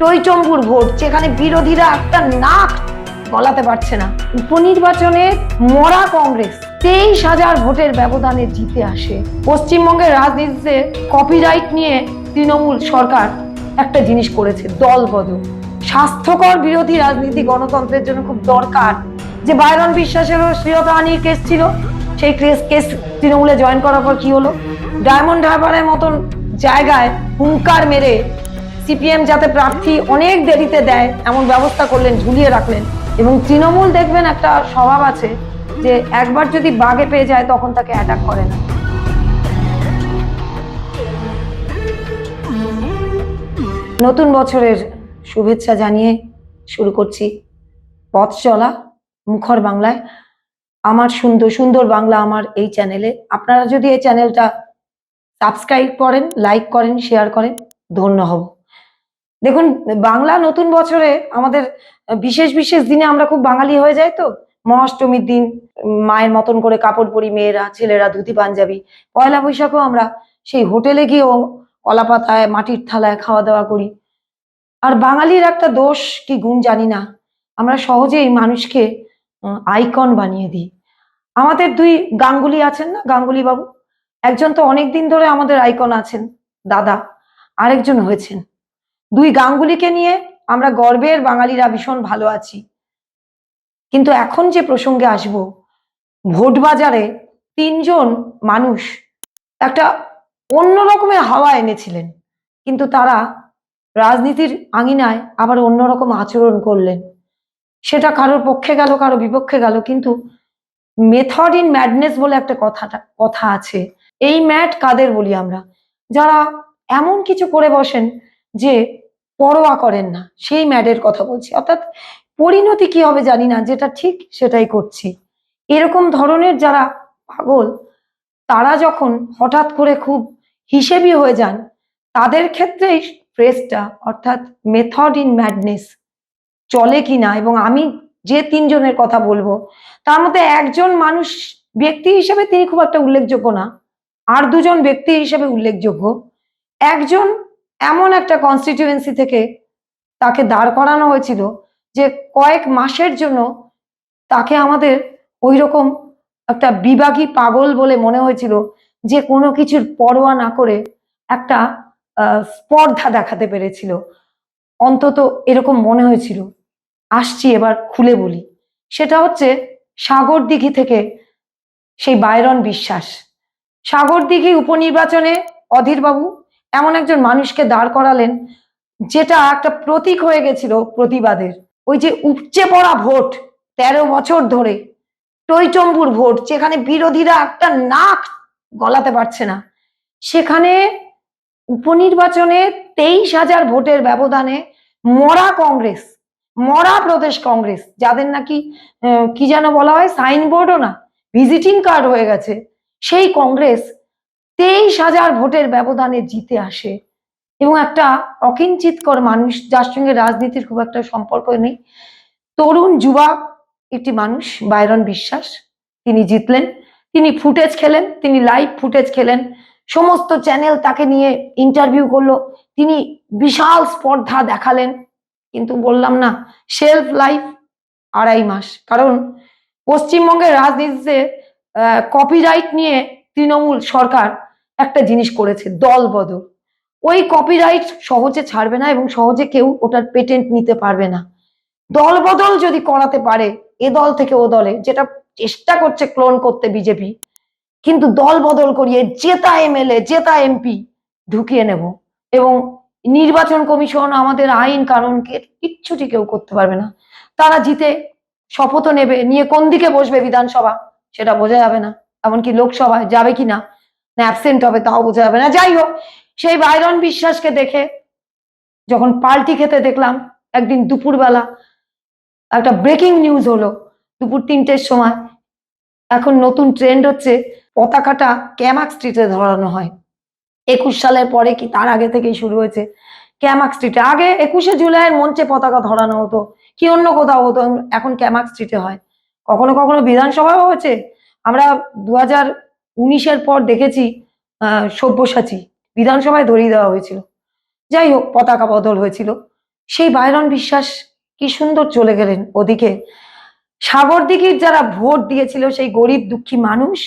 টইচম্বুর vote, যেখানে বিরোধীরা একটা নাক গলাতে পারছে না। উপনির্বাচনে মরা কংগ্রেস তেইশ হাজার ভোটের ব্যবধানে জিতে আসে। পশ্চিমবঙ্গের রাজনীতিতে কপিরাইট নিয়ে তৃণমূল সরকার একটা জিনিস করেছে, দল বদল। স্বাস্থ্যকর বিরোধী রাজনীতি গণতন্ত্রের জন্য খুব দরকার। যে বাইরন বিশ্বাসেরও শ্রীয়তাহানির কেস ছিল, সেই কেস কেস তৃণমূলে জয়েন করার পর কি হলো? ডায়মন্ড হারবারের মতন জায়গায় হুঙ্কার মেরে সিপিএম যাতে প্রার্থী অনেক দেরিতে দেয়, এমন ব্যবস্থা করলেন, ঝুলিয়ে রাখলেন। এবং তৃণমূল দেখবেন একটা স্বভাব আছে যে একবার যদি বাগে পেয়ে যায়, তখন তাকে অ্যাটাক করে না। নতুন বছরের শুভেচ্ছা জানিয়ে শুরু করছি। পথ চলা, মুখর বাংলায়। আমার সুন্দর সুন্দর বাংলা আমার এই চ্যানেলে। আপনারা যদি এই চ্যানেলটা সাবস্ক্রাইব করেন, লাইক করেন শেয়ার করেন, ধন্য হব। দেখুন, বাংলা নতুন বছরে আমাদের বিশেষ বিশেষ দিনে আমরা খুব বাঙালি হয়ে যাই তো। মহাষ্টমীর দিন, মায়ের মতন করে কাপড় পরি, মেয়েরা, ছেলেরা, ধুতি, পাঞ্জাবি, পয়লা বৈশাখও আমরা সেই হোটেলে গিয়েও কলা পাতায় মাটির থালায় খাওয়া দাওয়া করি। আর বাঙালির একটা দোষ কি গুণ জানি না, আমরা সহজেই মানুষকে আইকন বানিয়ে দিই। আমাদের দুই গাঙ্গুলি আছেন না গাঙ্গুলি বাবু একজন তো অনেক দিন ধরে আমাদের আইকন আছেন, দাদা। আরেকজন হয়েছেন। দুই গাঙ্গুলিকে নিয়ে আমরা গর্বের বাঙালিরা ভীষণ ভালো আছি। কিন্তু এখন যে প্রসঙ্গে আসব, ভোট বাজারে তিনজন মানুষ একটা অন্য রকমের হাওয়া এনেছিলেন, কিন্তু তারা রাজনীতির আঙিনায় আবার অন্যরকম আচরণ করলেন। সেটা কারোর পক্ষে গেল, কারও বিপক্ষে গেল, কিন্তু মেথড ইন ম্যাডনেস বলে একটা কথাটা, কথা আছে। এই ম্যাট কাদের বলি আমরা? যারা এমন কিছু করে বসেন যে পরোয়া করেন না, সেই ম্যাডের কথা বলছি। অর্থাৎ পরিণতি কি হবে জানি না, যেটা ঠিক সেটাই করছি। এরকম ধরনের যারা পাগল, তারা যখন হঠাৎ করে খুব হিসেবি হয়ে যান, তাদের ক্ষেত্রেই ফ্রেজটা অর্থাৎ মেথড ইন ম্যাডনেস চলে কিনা এবং আমি যে তিনজনের কথা বলব, তার মধ্যে একজন মানুষ, ব্যক্তি হিসেবে তিনি খুব একটা উল্লেখযোগ্য না, আর দুজন ব্যক্তি হিসেবে উল্লেখযোগ্য। একজন এমন একটা কনস্টিটিউয়েন্সি থেকে তাকে দাঁড় করানো হয়েছিল যে কয়েক মাসের জন্য তাকে আমাদের ওই রকম একটা বিভাগী পাগল বলে মনে হয়েছিল যে কোনো কিছুর পরোয়া না করে একটা স্পর্ধা দেখাতে পেরেছিল। অন্তত এরকম মনে হয়েছিল। আসছি এবার খুলে বলি। সেটা হচ্ছে সাগর দিঘি থেকে সেই বাইরন বিশ্বাস। সাগর দিঘি উপনির্বাচনে অধীরবাবু এমন একজন মানুষকে দাঁড় করালেন যেটা একটা প্রতীক হয়ে গেছিল প্রতিবাদের। ওই যে উপচে পড়া ভোট তেরো বছর ধরে, টইচম্বুর ভোট, যেখানে বিরোধীরা একটা নাক গলাতে পারছে না। সেখানে উপনির্বাচনে তেইশ হাজার ভোটের ব্যবধানে মরা কংগ্রেস, মরা প্রদেশ কংগ্রেস, যাদের নাকি কি যেন বলা হয়, সাইনবোর্ডও না, ভিজিটিং কার্ড হয়ে গেছে। সেই কংগ্রেস তেইশ হাজার ভোটের ব্যবধানে জিতে আসে। এবং একটা অকিঞ্চিতকর মানুষ, যার সঙ্গে রাজনীতির খুব একটা সম্পর্ক নেই। তরুণ যুবা একটি মানুষ, বাইরন বিশ্বাস, তিনি জিতলেন। তিনি ফুটেজ খেলেন, তিনি লাইভ ফুটেজ খেলেন। সমস্ত চ্যানেল তাকে নিয়ে ইন্টারভিউ করল। তিনি বিশাল স্পর্ধা দেখালেন। কিন্তু বললাম না সেলফ লাইফ আড়াই মাস। কারণ পশ্চিমবঙ্গের রাজনীতিতে কপিরাইট নিয়ে তৃণমূল সরকার একটা জিনিস করেছে, দল বদল। ওই কপিরাইট সহজে ছাড়বে না এবং সহজে কেউ ওটার পেটেন্ট নিতে পারবে না। দল বদল যদি করাতে পারে, এ দল থেকে ও দলে, যেটা চেষ্টা করছে ক্লোন করতে বিজেপি কিন্তু দল বদল করিয়ে জেতা এমএলএ জেতা এমপি ঢুকিয়ে নেব। এবং নির্বাচন কমিশন আমাদের আইন কানুনকে কিচ্ছুটি কেউ করতে পারবে না। তারা জিতে শপথও নেবে, নিয়ে কোন দিকে বসবে বিধানসভা, সেটা বোঝা যাবে না। এমনকি লোকসভায় যাবে কি না অ্যাবসেন্ট হবে তাও বোঝা যাবে না। যাই হোক, সেই বাইরন বিশ্বাসকে দেখে যখন পাল্টি খেতে দেখলাম, একদিন দুপুরবেলা একটা ব্রেকিং নিউজ হলো দুপুর তিনটের সময়। এখন নতুন ট্রেন্ড হচ্ছে, পতাকাটা ক্যামাক স্ট্রিটে ধরানো হয়। একুশ সালের পরে কি তার আগে থেকেই শুরু হয়েছে ক্যামাক স্ট্রিটে আগে একুশে জুলাইয়ের মঞ্চে পতাকা ধরানো হতো, কি অন্য কোথাও হতো, এখন ক্যামাক স্ট্রিটে হয়। কখনো কখনো বিধানসভাও হয়েছে। আমরা দু হাজার উনিশের পর দেখেছি সব্যসাচী বিধানসভায় ধরিয়ে দেওয়া হয়েছিল। যাই হোক, পতাকা বদল হয়েছিল। সেই বাইরন বিশ্বাস কি সুন্দর চলে গেলেন ওদিকে। সাগর দিঘির যারা ভোট দিয়েছিল সেই গরিব দুঃখী মানুষ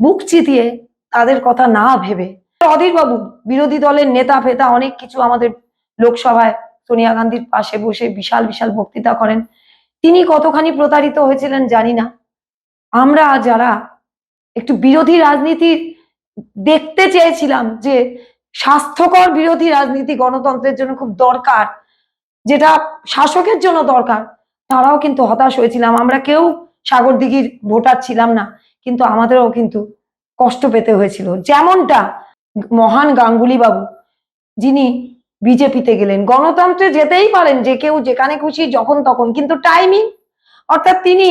বুক চিতিয়ে তাদের কথা না ভেবে অধীর বাবু বিরোধী দলের নেতা ফেতা অনেক কিছু আমাদের লোকসভায় সোনিয়া গান্ধীর পাশে বসে বিশাল বিশাল বক্তৃতা করেন। তিনি কতখানি প্রতারিত হয়েছিলেন জানি না। আমরা যারা একটু বিরোধী রাজনীতি দেখতে চেয়েছিলাম যে স্বাস্থ্যকর বিরোধী রাজনীতি গণতন্ত্রের জন্য খুব দরকার, যেটা শাসকের জন্য দরকার, তারাও কিন্তু হতাশ হয়েছিলাম। আমরা কেউ সাগর দিঘির ভোটার ছিলাম না, কিন্তু আমাদেরও কিন্তু কষ্ট পেতে হয়েছিল। যেমনটা মহান গাঙ্গুলি বাবু যিনি বিজেপিতে গেলেন। গণতন্ত্রে যেতেই পারেন, যে কেউ যেখানে খুশি যখন তখন কিন্তু টাইমিং অর্থাৎ তিনি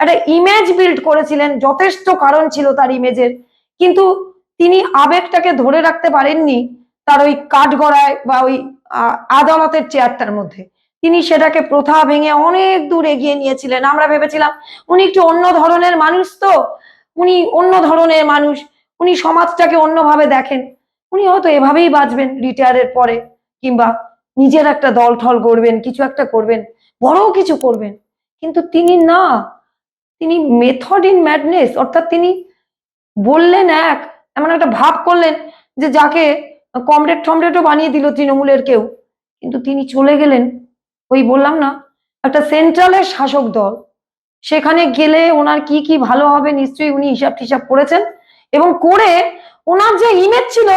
একটা ইমেজ বিল্ড করেছিলেন, যথেষ্ট কারণ ছিল তার ইমেজের কিন্তু তিনি আবেগটাকে ধরে রাখতে পারেননি তার ওই কাঠগড়ায় বা ওই আদালতের চেয়ারটার মধ্যে। তিনি সেটাকে প্রথা ভেঙে অনেক দূর এগিয়ে নিয়েছিলেন। আমরা ভেবেছিলাম, উনি একটু অন্য ধরনের মানুষ তো? উনি অন্য ধরনের মানুষ, উনি সমাজটাকে অন্যভাবে দেখেন। উনি হয়তো এভাবেই বাঁচবেন রিটায়ারের পরে, কিংবা নিজের একটা দল ঠল করবেন কিছু একটা করবেন, বড় কিছু করবেন। কিন্তু তিনি না তিনি মেথড ইন ম্যাডনেস অর্থাৎ তিনি বললেন এক, এমন একটা ভাব করলেন যে যাকে কমরেড টমরেডও বানিয়ে দিল তৃণমূলের কেউ। কিন্তু তিনি চলে গেলেন। ওই বললাম না, একটা সেন্ট্রালের শাসক দল। সেখানে গেলে ওনার কি কি ভালো হবে নিশ্চয়ই উনি হিসাব টিসাব করেছেন। এবং করে ওনার যে ইমেজ ছিল,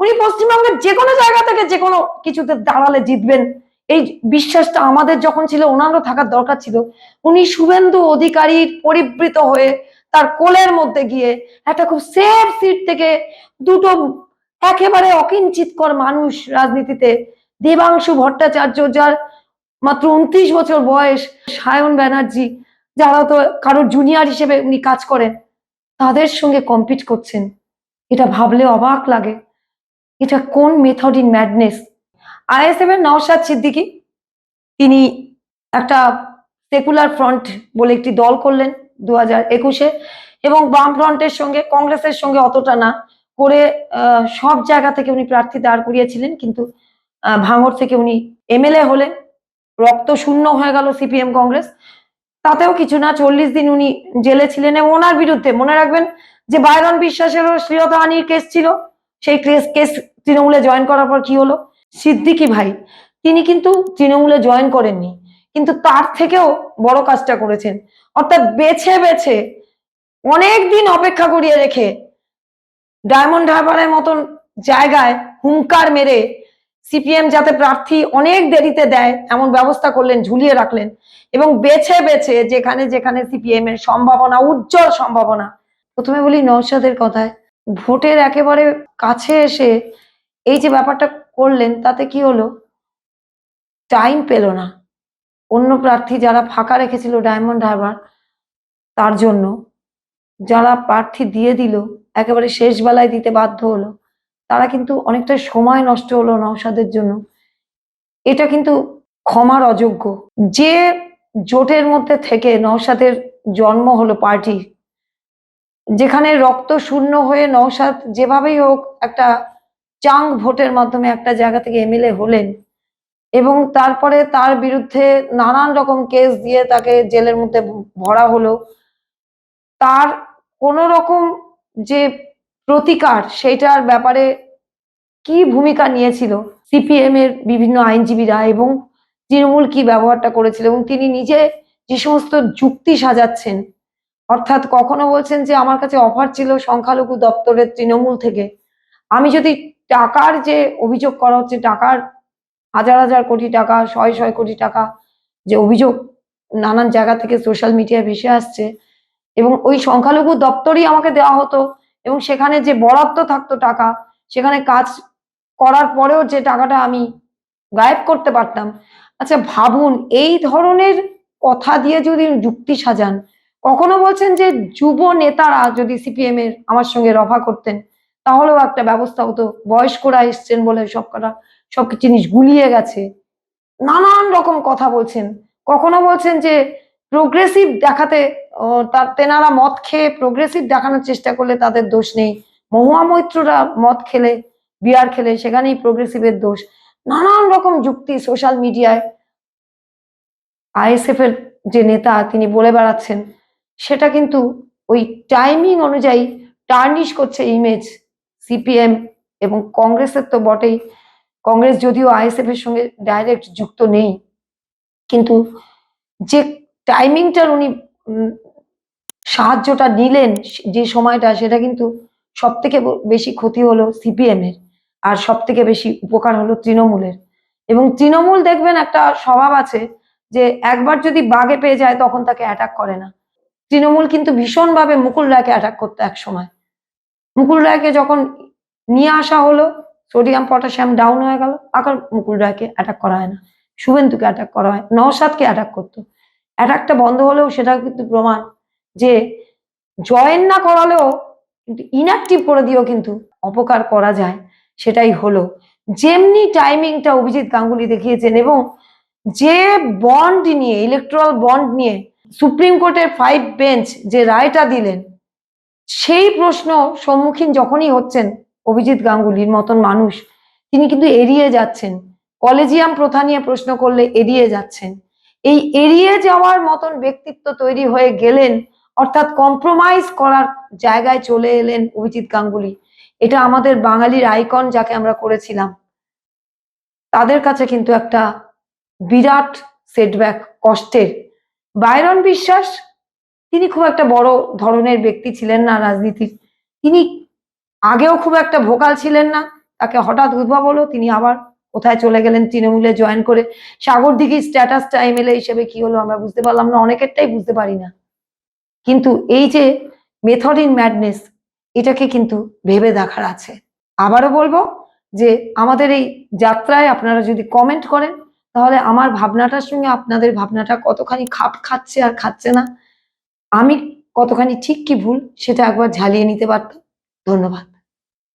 উনি পশ্চিমবঙ্গের যে কোনো জায়গা থেকে যে কোনো কিছুতে দাঁড়ালে জিতবেন। এই বিশ্বাসটা আমাদের যখন ছিল, ওনারও থাকার দরকার ছিল। উনি শুভেন্দু অধিকারীর পরিবৃত হয়ে তার কোলের মধ্যে গিয়ে একটা খুব সেফ সিট থেকে দুটো একেবারে অকিঞ্চিতকর মানুষ রাজনীতিতে, দেবাংশু ভট্টাচার্য, যার মাত্র উনত্রিশ বছর বয়স, সায়ন ব্যানার্জি, যারা তো কারোর জুনিয়র হিসেবে উনি কাজ করেন, তাদের সঙ্গে কম্পিট করছেন। এটা ভাবলে অবাক লাগে। এটা কোন মেথড ইন ম্যাডনেস আইএসএফ এর নওশাদ সিদ্দিকী, তিনি একটা সেকুলার ফ্রন্ট বলে একটি দল করলেন দু হাজার একুশে এবং বাম ফ্রন্টের সঙ্গে, কংগ্রেসের সঙ্গে অতটা না করে সব জায়গা থেকে উনি প্রার্থী দাঁড় করিয়েছিলেন, কিন্তু ভাঙড় থেকে উনি এমএলএ হলেন, রক্ত শূন্য হয়ে গেল সিপিএম কংগ্রেস। তাতেও কিছু না, চল্লিশ দিন উনি জেলে ছিলেন এবং ওনার বিরুদ্ধে, মনে রাখবেন যে বাইরন বিশ্বাসেরও শ্লীলতাহানির কেস ছিল, সেই কেস কেস তৃণমূলে জয়েন করার পর কি হলো? সিদ্দিকি ভাই, তিনি কিন্তু তৃণমূলে জয়েন করেননি, কিন্তু তার থেকেও বড় কাজটা করেছেন। অর্থাৎ বেছে বেছে অনেক দিন অপেক্ষা করিয়ে রেখে ডায়মন্ড হারবারের মতন জায়গায় হুঙ্কার মেরে সিপিএম যাতে প্রার্থী অনেক দেরিতে দেয়, এমন ব্যবস্থা করলেন, ঝুলিয়ে রাখলেন এবং বেছে বেছে যেখানে যেখানে সিপিএম এর সম্ভাবনা, উজ্জ্বল সম্ভাবনা। প্রথমে বলি নৌসাদের কথায়, ভোটের একেবারে কাছে এসে এই যে ব্যাপারটা করলেন, তাতে কি হলো? টাইম পেল না। অন্য প্রার্থী যারা ফাঁকা রেখেছিল ডায়মন্ড হারবার তার জন্য যারা প্রার্থী দিয়ে দিল, একেবারে শেষ বেলায় দিতে বাধ্য হলো, তারা কিন্তু অনেকটা সময় নষ্ট হলো নওশাদের জন্য। এটা কিন্তু ক্ষমার অযোগ্য। যে জোটের মধ্যে থেকে নওশাদের জন্ম হলো পার্টি, যেখানে রক্ত শূন্য হয়ে নওশাদ যেভাবেই হোক একটা চাং ভোটের মাধ্যমে একটা জায়গা থেকে এমএলএ হলেন এবং তারপরে তার বিরুদ্ধে নানান রকম কেস দিয়ে তাকে জেলের মধ্যে ভরা হলো। তার কোন রকম যে প্রতিকার সেটার ব্যাপারে কি ভূমিকা নিয়েছিল? সিপিএম এর বিভিন্ন আইনজীবীরা এবং তৃণমূল কি ব্যবহারটা করেছিল এবং তিনি নিজে যে সমস্ত যুক্তি সাজাচ্ছেন, অর্থাৎ কখনো বলছেন যে আমার কাছে অফার ছিল সংখ্যালঘু দপ্তরের তৃণমূল থেকে, আমি যদি টাকার যে অভিযোগ করা হচ্ছে, টাকার হাজার হাজার কোটি টাকা, শয় শয় কোটি টাকা যে অভিযোগ নানান জায়গা থেকে সোশ্যাল মিডিয়ায় ভেসে আসছে এবং ওই সংখ্যালঘু দপ্তরই আমাকে দেওয়া হতো এবং সেখানে যে বরাদ্দ থাকতো টাকা, সেখানে কাজ করার পরেও যে টাকাটা আমি গায়েব করতে পারতাম। আচ্ছা ভাবুন, এই ধরনের কথা দিয়ে যদি যুক্তি সাজান, কখনো বলছেন যে যুব নেতারা যদি সিপিএম এর আমার সঙ্গে রফা করতেন তাহলেও একটা ব্যবস্থা হতো। বয়স্করা এসছেন বলে সব কটা সব জিনিস গুলিয়ে গেছে। নানান রকম কথা বলছেন। কখনো বলছেন যে প্রোগ্রেসিভ দেখাতে তার তেনারা মদ খেয়ে প্রোগ্রেসিভ দেখানোর চেষ্টা করলে তাদের দোষ নেই। মহুয়া মৈত্ররা মদ খেলে, বিয়ার খেলে, সেখানেই প্রোগ্রেসিভের দোষ। নানান রকম যুক্তি সোশ্যাল মিডিয়ায় আইএসএফ এর যে নেতা, তিনি বলে বেড়াচ্ছেন, সেটা কিন্তু ওই টাইমিং অনুযায়ী টার্নিশ করছে ইমেজ সিপিএম এবং কংগ্রেসের তো বটেই। কংগ্রেস যদিও আইএসএফ এর সঙ্গে ডাইরেক্ট যুক্ত নেই, কিন্তু যে টাইমিংটার উনি সাহায্যটা নিলেন, যে সময়টা, সেটা কিন্তু সব থেকে বেশি ক্ষতি হলো সিপিএম এর, আর সব থেকে বেশি উপকার হলো তৃণমূলের। এবং তৃণমূল দেখবেন একটা স্বভাব আছে যে, একবার যদি বাগে পেয়ে যায়, তখন তাকে অ্যাটাক করে না। তৃণমূল কিন্তু ভীষণভাবে মুকুল রায়কে অ্যাটাক করতো এক সময়। মুকুল রায়কে যখন নিয়ে আসা হলো সোডিয়াম পটাশিয়াম ডাউন হয়ে গেল, আবার মুকুল রায়কে অ্যাটাক করা হয় না। শুভেন্দুকে অ্যাটাক করা হয় নওসাদকে অ্যাটাক করতো। অ্যাটাকটা বন্ধ হলেও সেটা কিন্তু প্রমাণ যে জয়েন না করালেও কিন্তু ইনঅ্যাক্টিভ করে দিয়েও কিন্তু অপকার করা যায়, সেটাই হলো। যেমনি টাইমিংটা অভিজিৎ গাঙ্গুলি দেখিয়েছেন এবং যে বন্ড নিয়ে ইলেকট্রাল বন্ড নিয়ে সুপ্রিম কোর্টের ফাইভ বেঞ্চ যে রায়টা দিলেন সেই প্রশ্ন সম্মুখীন যখনই হচ্ছেন অভিজিৎ গাঙ্গুলির মতন মানুষ, তিনি কিন্তু এড়িয়ে যাচ্ছেন। কলেজিয়াম প্রথা নিয়ে প্রশ্ন করলে এড়িয়ে যাচ্ছেন। এই এড়িয়ে যাওয়ার মতন ব্যক্তিত্ব তৈরি হয়ে গেলেন, অর্থাৎ কম্প্রোমাইজ করার জায়গায় চলে এলেন অভিজিৎ গাঙ্গুলি। এটা আমাদের বাঙালির আইকন যাকে আমরা করেছিলাম। তাদের কাছে কিন্তু একটা বিরাট সেটব্যাক কষ্টের। বাইরন বিশ্বাস তিনি খুব একটা বড় ধরনের ব্যক্তি ছিলেন না রাজনীতির। তিনি আগেও খুব একটা ভোকাল ছিলেন না। তাকে হঠাৎ উদ্ভব হলো, তিনি আবার কোথায় চলে গেলেন তৃণমূলে জয়েন করে। সাগর দিঘির স্ট্যাটাসটা এমএলএ হিসেবে কি হলো আমরা বুঝতে পারলাম না, অনেকেরটাই বুঝতে পারি না। কিন্তু এই যে মেথড ইন ম্যাডনেস এটাকে কিন্তু ভেবে দেখার আছে। আবারও বলব যে আমাদের এই যাত্রায় আপনারা যদি কমেন্ট করেন, তাহলে আমার ভাবনাটার সঙ্গে আপনাদের ভাবনাটা কতখানি খাপ খাচ্ছে আর খাচ্ছে না। আমি কতখানি ঠিক কি ভুল সেটা একবার ঝালিয়ে নিতে পারতাম ধন্যবাদ।